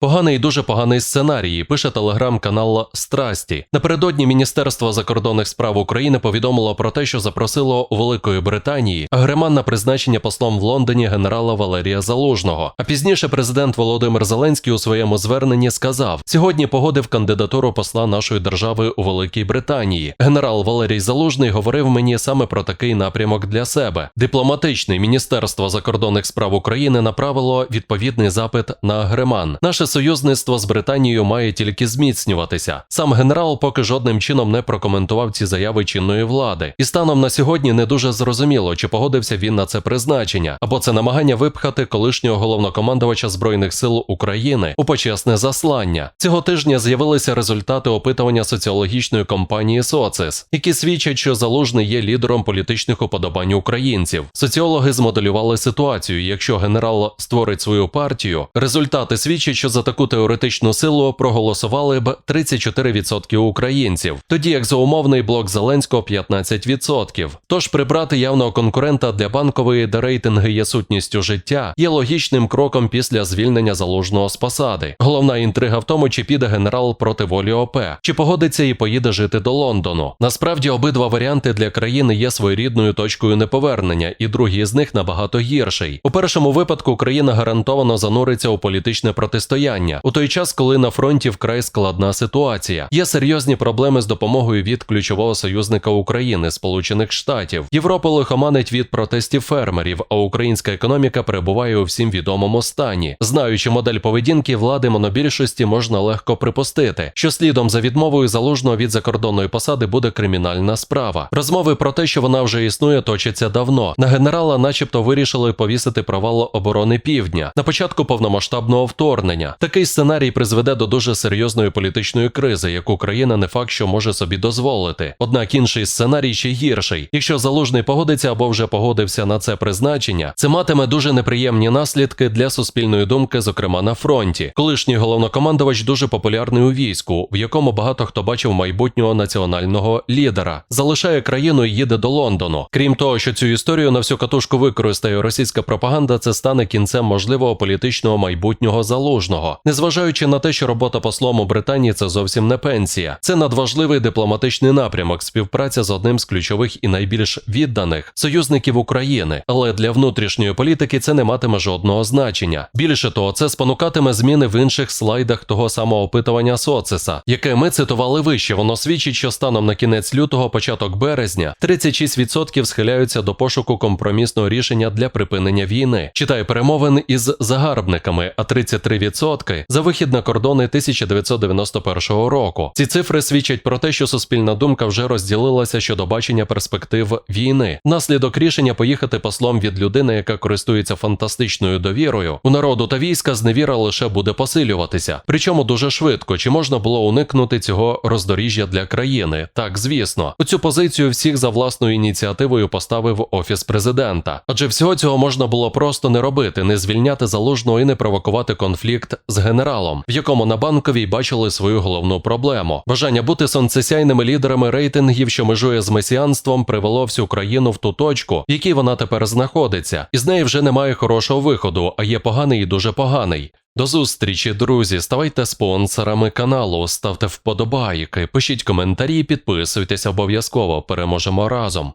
Поганий дуже поганий сценарій, пише телеграм-канал Страсті. Напередодні Міністерство закордонних справ України повідомило про те, що запросило Великої Британії Греман на призначення послом в Лондоні генерала Валерія Залужного. А пізніше президент Володимир Зеленський у своєму зверненні сказав: сьогодні погодив кандидатуру посла нашої держави у Великій Британії. Генерал Валерій Залужний говорив мені саме про такий напрямок для себе. Дипломатичний міністерство закордонних справ України направило відповідний запит на Греман. Наше союзництво з Британією має тільки зміцнюватися. Сам генерал поки жодним чином не прокоментував ці заяви чинної влади. І станом на сьогодні не дуже зрозуміло, чи погодився він на це призначення, або це намагання випхати колишнього головнокомандувача збройних сил України у почесне заслання. Цього тижня з'явилися результати опитування соціологічної компанії Социс, які свідчать, що залужний є лідером політичних уподобань українців. Соціологи змоделювали ситуацію. Якщо генерал створить свою партію, результати свідчать, що за таку теоретичну силу проголосували б 34% українців, тоді як за умовний блок Зеленського 15%. Тож прибрати явного конкурента для банкової, де рейтинги є сутністю життя, є логічним кроком після звільнення залужного з посади. Головна інтрига в тому, чи піде генерал проти волі ОП, чи погодиться і поїде жити до Лондону. Насправді обидва варіанти для країни є своєрідною точкою неповернення, і другий з них набагато гірший. У першому випадку країна гарантовано зануриться у політичне протистояння у той час, коли на фронті вкрай складна ситуація. Є серйозні проблеми з допомогою від ключового союзника України, Сполучених Штатів. Європа лихоманить від протестів фермерів, а українська економіка перебуває у всім відомому стані. Знаючи модель поведінки влади монобільшості, можна легко припустити, що слідом за відмовою залужного від закордонної посади буде кримінальна справа. Розмови про те, що вона вже існує, точаться давно. На генерала, начебто, вирішили повісити провал оборони півдня на початку повномасштабного вторгнення. Такий сценарій призведе до дуже серйозної політичної кризи, яку країна не факт, що може собі дозволити. Однак інший сценарій ще гірший. Якщо залужний погодиться або вже погодився на це призначення, це матиме дуже неприємні наслідки для суспільної думки, зокрема на фронті. Колишній головнокомандувач дуже популярний у війську, в якому багато хто бачив майбутнього національного лідера. Залишає країну і їде до Лондону. Крім того, що цю історію на всю катушку використає російська пропаганда, це стане кінцем можливого політичного майбутнього залужного, незважаючи на те, що робота послом у Британії це зовсім не пенсія. Це надважливий дипломатичний напрямок, співпраця з одним з ключових і найбільш відданих союзників України. Але для внутрішньої політики це не матиме жодного значення. Більше того, це спонукатиме зміни в інших слайдах того самого опитування Социса, яке ми цитували вище. Воно свідчить, що станом на кінець лютого, початок березня, 36% схиляються до пошуку компромісного рішення для припинення війни. Читає перемовин із загарбниками, а 33% за вихід на кордони 1991 року. Ці цифри свідчать про те, що суспільна думка вже розділилася щодо бачення перспектив війни. Наслідок рішення поїхати послом від людини, яка користується фантастичною довірою, у народу та війська зневіра лише буде посилюватися. Причому дуже швидко. Чи можна було уникнути цього роздоріжжя для країни? Так, звісно, у цю позицію всіх за власною ініціативою поставив офіс президента. Адже всього цього можна було просто не робити, не звільняти залужного і не провокувати конфлікт з генералом, в якому на банковій бачили свою головну проблему. Бажання бути сонцесяйними лідерами рейтингів, що межує з месіанством, привело всю країну в ту точку, в якій вона тепер знаходиться, і з неї вже немає хорошого виходу, а є поганий і дуже поганий. До зустрічі, друзі. Ставайте спонсорами каналу, ставте вподобайки, пишіть коментарі, підписуйтесь обов'язково. Переможемо разом.